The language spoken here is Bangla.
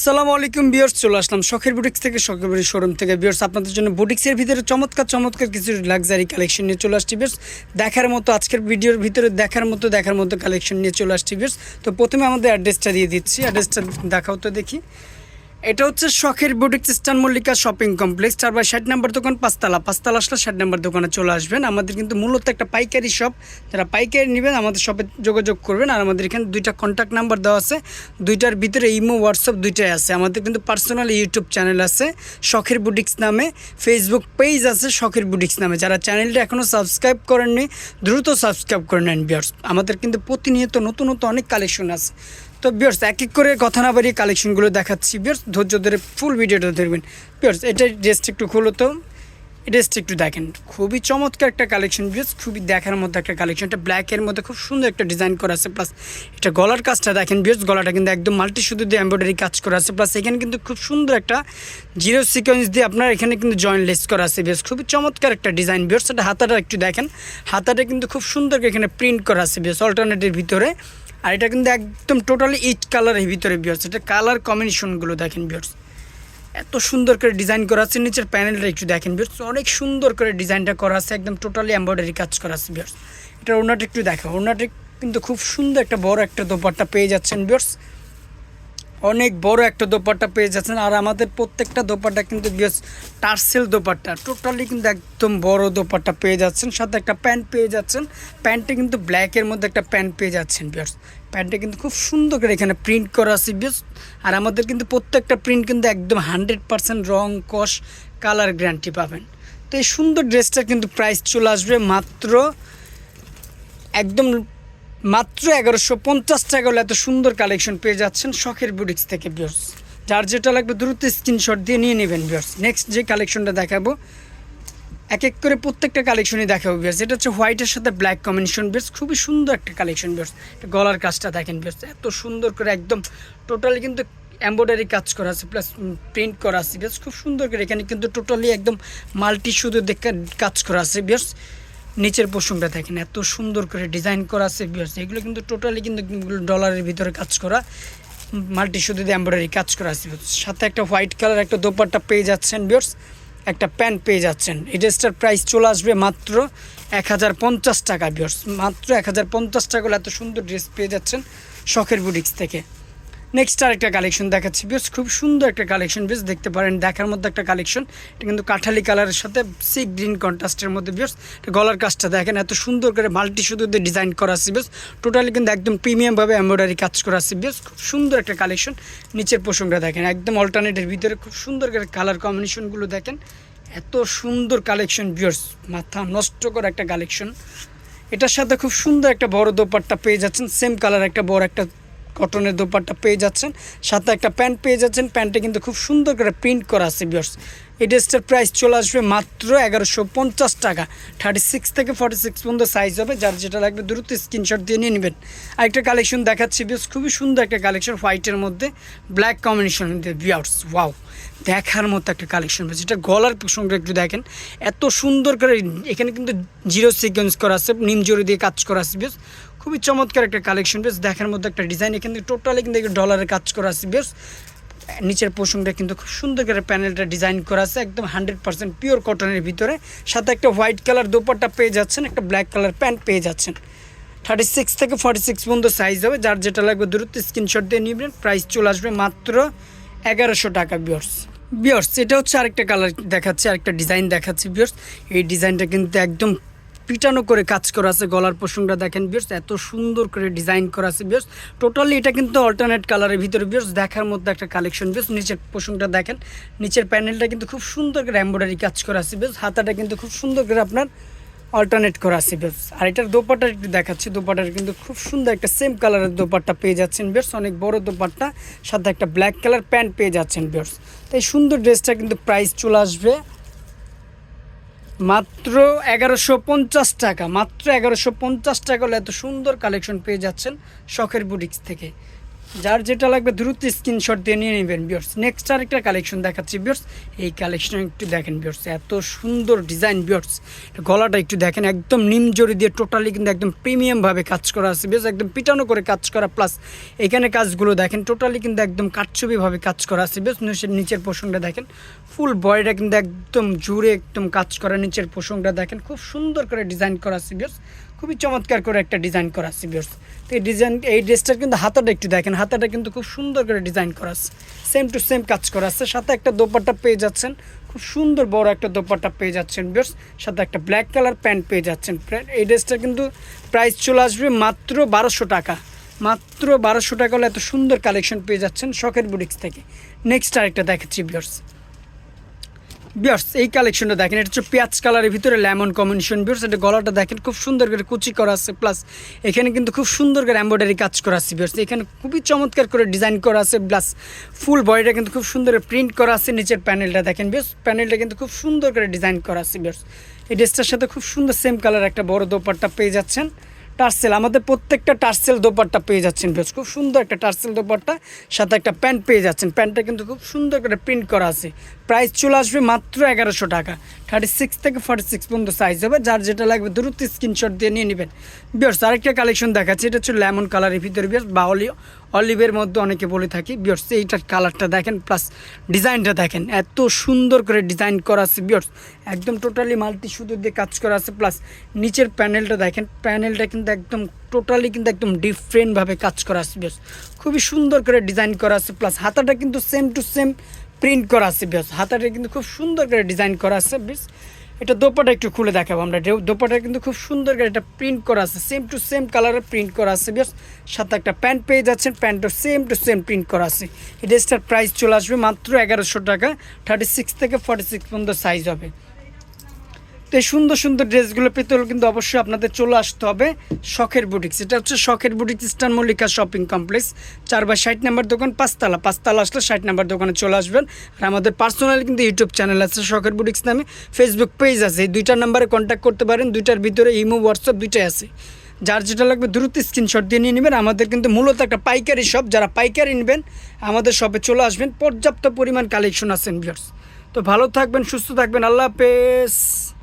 আসসালামু আলাইকুম বিয়ার্স চলে আসলাম শখের বুটিক্স থেকে, শখের বুটিক শোরুম থেকে। বিয়ার্স আপনাদের জন্য বুটিক্সের ভিতরে চমৎকার চমৎকার কিছু লাক্সারি কালেকশন নিয়ে চলে আসছি বিয়ার্স দেখার মতো, আজকের ভিডিওর ভিতরে দেখার মতো দেখার মতো কালেকশন নিয়ে চলে আসছি বিয়ার্স তো প্রথমে আমাদের অ্যাড্রেসটা দিয়ে দিচ্ছি। অ্যাড্রেসটা দেখাও তো দেখি। এটা হচ্ছে শখের boutique star Mallika shopping complex চার বাই ষাট নাম্বার দোকান, পাঁচতলা। পাঁচতলা আসলে ষাট নাম্বার দোকানে চলে আসবেন। আমাদের কিন্তু মূলত একটা পাইকারি শপ যারা পাইকারি নেবেন, আমাদের শপে যোগাযোগ করবেন। আর আমাদের এখানে দুইটা কন্ট্যাক্ট নাম্বার দেওয়া আছে। দুইটার ভিতরে ইমো, হোয়াটসঅ্যাপ দুইটাই আছে। আমাদের কিন্তু পার্সোনাল ইউটিউব চ্যানেল আছে, শখের বুটিক্স নামে। ফেসবুক পেজ আছে, শখের বুটিক্স নামে। যারা চ্যানেলটা এখনও সাবস্ক্রাইব করেননি, দ্রুত সাবস্ক্রাইব করে নেন বিয়ার্স আমাদের কিন্তু প্রতিনিয়ত নতুন নতুন অনেক কালেকশন আছে। তো বিয়ার্স এক এক করে কথা না বাড়িয়ে কালেকশনগুলো দেখাচ্ছি বিয়ার্স ধৈর্য ধরে ফুল ভিডিওটা ধরবেন। বিয়ার্স এটা ড্রেসটা একটু খুলো তো। ড্রেসটা একটু দেখেন। খুবই চমৎকার একটা কালেকশন বিয়ার্স খুবই দেখার মধ্যে একটা কালেকশন এটা ব্ল্যাকের মধ্যে খুব সুন্দর একটা ডিজাইন করা আছে প্লাস এটা গলার কাজটা দেখেন বিয়ার্স গলাটা কিন্তু একদম মাল্টি শুধু দিয়ে এমব্রয়ডারি কাজ করা আছে প্লাস এখানে কিন্তু খুব সুন্দর একটা জিরো সিকোয়েন্স দিয়ে আপনার এখানে কিন্তু জয়েন্ট লেস করা আছে বিয়ার্স খুবই চমৎকার একটা ডিজাইন বিয়ার্স এটা হাতাটা একটু দেখেন, হাতাটা কিন্তু খুব সুন্দর এখানে প্রিন্ট করা আছে বিয়ার্স অল্টারনেটিভ ভিতরে। আর এটা কিন্তু একদম টোটালি ইট কালারের ভিতরে বিয়ার্স এটা কালার কম্বিনেশনগুলো দেখেন বিয়ার্স এত সুন্দর করে ডিজাইন করা আছে। নিচের প্যানেলটা একটু দেখেন বিয়ার্স অনেক সুন্দর করে ডিজাইনটা করা আছে। একদম টোটালি এম্ব্রয়ডারি কাজ করা আছে বিয়ার্স এটা ওনাটা একটু দেখো ওনাটা কিন্তু খুব সুন্দর একটা বড় একটা দোপাট্টা পেয়ে যাচ্ছেন বিয়ার্স অনেক বড় একটা দোপাট্টা পেয়ে যাচ্ছেন। আর আমাদের প্রত্যেকটা দোপাট্টা কিন্তু টার্সেল দোপাট্টা, টোটালি কিন্তু একদম বড় দোপাট্টা পেয়ে যাচ্ছেন। সাথে একটা প্যান্ট পেয়ে যাচ্ছেন। প্যান্টে কিন্তু ব্ল্যাকের মধ্যে একটা প্যান্ট পেয়ে যাচ্ছেন বিয়ার্স প্যান্টে কিন্তু খুব সুন্দর করে এখানে প্রিন্ট করা আছে বিয়ার্স আর আমাদের কিন্তু প্রত্যেকটা প্রিন্ট কিন্তু একদম হান্ড্রেড পার্সেন্ট রং কষ কালার গ্যারান্টি পাবেন। তো এই সুন্দর ড্রেসটার কিন্তু প্রাইস চলে আসবে মাত্র একদম মাত্র এগারোশো পঞ্চাশ টাকা হলে এত সুন্দর কালেকশন পেয়ে যাচ্ছেন শখের বুটিক্স থেকে বিয়ার্স যার যেটা লাগবে দ্রুত স্ক্রিনশট দিয়ে নিয়ে নেবেন বিয়ার্স নেক্সট যে কালেকশনটা দেখাবো, এক এক করে প্রত্যেকটা কালেকশনই দেখাবো বিয়ার্স এটা হচ্ছে হোয়াইটের সাথে ব্ল্যাক কম্বিনেশন বিয়ার্স খুবই সুন্দর একটা কালেকশন বিয়ার্স গলার কাজটা দেখেন বিয়ার্স এত সুন্দর করে একদম টোটালি কিন্তু এম্ব্রয়ডারি কাজ করা আছে প্লাস প্রিন্ট করা আছে। বিয়ার্স খুব সুন্দর করে এখানে কিন্তু টোটালি একদম মাল্টি শুধু কাজ করা আছে বিয়ার্স নিচের পোষণটা দেখেন, এত সুন্দর করে ডিজাইন করা আছে এগুলো কিন্তু টোটালি কিন্তু ডলারের ভিতরে কাজ করা মাল্টি শুধু এম্ব্রয়ডারি কাজ করা আছে সাথে একটা হোয়াইট কালার একটা দোপাট্টা পেয়ে যাচ্ছেন বিয়ার্স একটা প্যান্ট পেয়ে যাচ্ছেন। এই ড্রেসটার প্রাইস চলে আসবে মাত্র এক হাজার পঞ্চাশ টাকা বিয়ার্স মাত্র এক হাজার পঞ্চাশ টাকা এত সুন্দর ড্রেস পেয়ে যাচ্ছেন শখের বুটিক্স থেকে। নেক্সট আর একটা কালেকশন দেখাচ্ছি, বেশ খুব সুন্দর একটা কালেকশন বেশ দেখতে পারেন, দেখার মধ্যে একটা কালেকশন এটা কিন্তু কাঠালি কালারের সাথে সি গ্রিন কন্ট্রাস্টের মধ্যে, বেশ গলার কাজটা দেখেন, এত সুন্দর করে মাল্টি শুধু ডিজাইন করা আছে, বেশ টোটালি কিন্তু একদম প্রিমিয়ামভাবে এমব্রয়ডারি কাজ করা আছে, বেশ খুব সুন্দর একটা কালেকশন নিচের পোষণটা দেখেন, একদম অল্টারনেটের ভিতরে খুব সুন্দর করে কালার কম্বিনেশনগুলো দেখেন, এত সুন্দর কালেকশন বিয়ার্স মাথা নষ্ট করা একটা কালেকশন এটার সাথে খুব সুন্দর একটা বড় দোপাট্টা পেয়ে যাচ্ছেন সেম কালার একটা বড় একটা কটনের দোপাট্টা পেয়ে যাচ্ছেন, সাথে একটা প্যান্ট পেয়ে যাচ্ছেন। প্যান্টে কিন্তু খুব সুন্দর করে প্রিন্ট করা আছে বিয়ার্স এই ড্রেসটার প্রাইস চলে আসবে মাত্র এগারোশো পঞ্চাশ টাকা। থার্টি সিক্স থেকে ফর্টি সিক্স পর্যন্ত সাইজ হবে, যার যেটা লাগবে দ্রুত স্ক্রিনশট দিয়ে নিয়ে নেবেন। আরেকটা কালেকশন দেখাচ্ছি বেশ খুবই সুন্দর একটা কালেকশন হোয়াইটের মধ্যে ব্ল্যাক কম্বিনেশন বিয়ার্স ওয়াও দেখার মতো একটা কালেকশন পেয়েছে এটা গলার সঙ্গে একটু দেখেন। এত সুন্দর করে এখানে কিন্তু জিরো সিকোয়েন্স করা আছে, নিম জড়ি দিয়ে কাজ করা আছে বেশ খুবই চমৎকার একটা কালেকশন বেশ দেখার মধ্যে একটা ডিজাইন এখানে টোটালি কিন্তু ডলারের কাজ করা আছে, বেশ। নিচের পোষণটা কিন্তু খুব সুন্দর করে প্যানেলটা ডিজাইন করা আছে, একদম হান্ড্রেড পার্সেন্ট পিওর কটনের ভিতরে। সাথে একটা হোয়াইট কালার দোপাট্টা পেয়ে যাচ্ছেন, একটা ব্ল্যাক কালার প্যান্ট পেয়ে যাচ্ছেন। থার্টি সিক্স থেকে ফর্টি সিক্স পর্যন্ত সাইজ হবে, যার যেটা লাগবে দ্রুত স্ক্রিনশট দিয়ে নেবেন। প্রাইস চলে আসবে মাত্র এগারোশো টাকা বিয়র্স বিয়র্স এটা হচ্ছে আরেকটা কালার দেখাচ্ছে, আরেকটা ডিজাইন দেখাচ্ছে বিয়র্স এই ডিজাইনটা কিন্তু একদম পিটানো করে কাজ করা আছে গলার পোষণটা দেখেন বিয়র্স এত সুন্দর করে ডিজাইন করা আছে বিয়র্স টোটালি এটা কিন্তু অল্টারনেট কালারের ভিতরে বিয়র্স দেখার মধ্যে একটা কালেকশন বিয়র্স নিচের পোষণটা দেখেন, নিচের প্যানেলটা কিন্তু খুব সুন্দর করে এম্ব্রয়ডারি কাজ করা আছে বিয়র্স হাতাটা কিন্তু খুব সুন্দর করে আপনার অল্টারনেট করা আছে বেশ আর এটার দোপাটা একটু দেখাচ্ছি, দোপাট্টার কিন্তু খুব সুন্দর একটা সেম কালারের দোপাট্টা পেয়ে যাচ্ছেন বেশ অনেক বড় দোপাট্টা, সাথে একটা ব্ল্যাক কালার প্যান্ট পেয়ে যাচ্ছেন বেশ তো এই সুন্দর ড্রেসটা কিন্তু প্রাইস চলে আসবে মাত্র এগারোশো পঞ্চাশ টাকা, মাত্র এগারোশো পঞ্চাশ টাকা হলে এত সুন্দর কালেকশন পেয়ে যাচ্ছেন শখের বুটিক্স থেকে। যার যেটা লাগবে দ্রুত স্ক্রিনশট দিয়ে নিয়ে নেবেন বিয়ার্স নেক্সট আরেকটা কালেকশন দেখাচ্ছি বিয়ার্স এই কালেকশন একটু দেখেন বিয়ার্স এত সুন্দর ডিজাইন বিয়ার্স গলাটা একটু দেখেন, একদম নিম জড়ি দিয়ে টোটালি কিন্তু একদম প্রিমিয়ামভাবে কাজ করা আছে। বিয়ার্স একদম পিটানো করে কাজ করা প্লাস এখানে কাজগুলো দেখেন টোটালি কিন্তু একদম কাটছবিভাবে কাজ করা আছে। বিয়ার্স নিচের পোষণটা দেখেন ফুল বডিটা কিন্তু একদম জুড়ে একদম কাজ করা, নিচের পোষণটা দেখেন, খুব সুন্দর করে ডিজাইন করা আছে বিয়ার্স খুবই চমৎকার করে একটা ডিজাইন করা আছে বিয়ার্স তো এই ডিজাইন এই ড্রেসটার কিন্তু হাতাটা একটু দেখেন, হাতাটা কিন্তু খুব সুন্দর করে ডিজাইন করা আছে। সেম টু সেম কাজ করা আছে। সাথে একটা দোপাট্টা পেয়ে যাচ্ছেন, খুব সুন্দর বড় একটা দোপাট্টা পেয়ে যাচ্ছেন বিয়ার্স সাথে একটা ব্ল্যাক কালার প্যান্ট পেয়ে যাচ্ছেন। এই ড্রেসটার কিন্তু প্রাইস চলে আসবে মাত্র বারোশো টাকা। মাত্র বারোশো টাকা হলে এত সুন্দর কালেকশন পেয়ে যাচ্ছেন শখের বুটিক্স থেকে। নেক্সট আরেকটা দেখাচ্ছি বিয়ার্স বিয়ার্স এই কালেকশনটা দেখেন, এটা হচ্ছে পেঁয়াজ কালারের ভিতরে লেমন কম্বিনেশন বিয়ার্স এটা গলাটা দেখেন, খুব সুন্দর করে কুচি করা আছে প্লাস এখানে কিন্তু খুব সুন্দর করে এম্ব্রয়ডারি কাজ করা আছে বিয়ার্স এখানে খুবই চমৎকার করে ডিজাইন করা আছে প্লাস ফুল বডিটা কিন্তু খুব সুন্দর প্রিন্ট করা আছে, নিচের প্যানেলটা দেখেন বিয়ার্স প্যানেলটা কিন্তু খুব সুন্দর করে ডিজাইন করা আছে বিয়ার্স এই ড্রেসটার সাথে খুব সুন্দর সেম কালার একটা বড় দোপাট্টা পেয়ে যাচ্ছেন, টার্সেল, আমাদের প্রত্যেকটা টার্সেল দোপাট্টা পেয়ে যাচ্ছেন বেশ খুব সুন্দর একটা টার্সেল দোপাট্টা, সাথে একটা প্যান্ট পেয়ে যাচ্ছেন, প্যান্টটা কিন্তু খুব সুন্দর করে প্রিন্ট করা আছে প্রাইস চলে আসবে মাত্র এগারোশো টাকা। থার্টি সিক্স থেকে ফর্টি সিক্স পর্যন্ত সাইজ হবে। যার যেটা লাগবে দ্রুত স্ক্রিনশট দিয়ে নিয়ে নেবেন। বিয়ার্স আরেকটা কালেকশন দেখাচ্ছে। এটা হচ্ছে লেমন কালারের ভিতরে বিয়ার্স বা অলি অলিভের মধ্যে অনেকে বলে থাকি। বিয়ার্স এইটার কালারটা দেখেন প্লাস ডিজাইনটা দেখেন। এত সুন্দর করে ডিজাইন করা আছে বিয়ার্স একদম টোটালি মাল্টি সুতো দিয়ে কাজ করা আছে। প্লাস নিচের প্যানেলটা দেখেন। প্যানেলটা কিন্তু একদম টোটালি কিন্তু একদম ডিফারেন্টভাবে কাজ করা আছে বিয়ার্স খুবই সুন্দর করে ডিজাইন করা আছে। প্লাস হাতাটা কিন্তু সেম টু সেম প্রিন্ট করা আছে, বেশ। হাতাটা কিন্তু খুব সুন্দর করে ডিজাইন করা আছে, বেশ। এটা দোপাটা একটু খুলে দেখাবো আমরা। দোপাটা কিন্তু খুব সুন্দর করে এটা প্রিন্ট করা আছে। সেম টু সেম কালারের প্রিন্ট করা আছে, বেশ। সাথে একটা প্যান্ট পেয়ে যাচ্ছেন প্যান্টটা সেম টু সেম প্রিন্ট করা আছে। এই ড্রেসটার প্রাইস চলে আসবে মাত্র এগারোশো টাকা। থার্টি সিক্স থেকে ফর্টি সিক্স পর্যন্ত সাইজ হবে। তো এই সুন্দর সুন্দর ড্রেসগুলো পেতে হলে কিন্তু অবশ্যই আপনাদের চলে আসতে হবে শখের বুটিক্স। এটা হচ্ছে শখের boutiques star Mallika shopping complex. চার বাই ষাট নাম্বার দোকান, পাঁচতলা। পাঁচতলা আসলে ষাট নাম্বার দোকানে চলে আসবেন। আর আমাদের পার্সোনালি কিন্তু ইউটিউব চ্যানেল আছে শখের বুটিক্স নামে। ফেসবুক পেজ আছে। এই দুইটার নাম্বারে কন্ট্যাক্ট করতে পারেন। দুইটার ভিতরে ইমো হোয়াটসঅ্যাপ দুইটাই আছে। যার যেটা লাগবে দ্রুত স্ক্রিনশট দিয়ে নিয়ে নেবেন। আমাদের কিন্তু মূলত একটা পাইকারি শপ যারা পাইকারি নেবেন, আমাদের শপে চলে আসবেন। পর্যাপ্ত পরিমাণ কালেকশন আছেন ভিউয়ার্স তো ভালো থাকবেন, সুস্থ থাকবেন। আল্লাহ হাফেজ।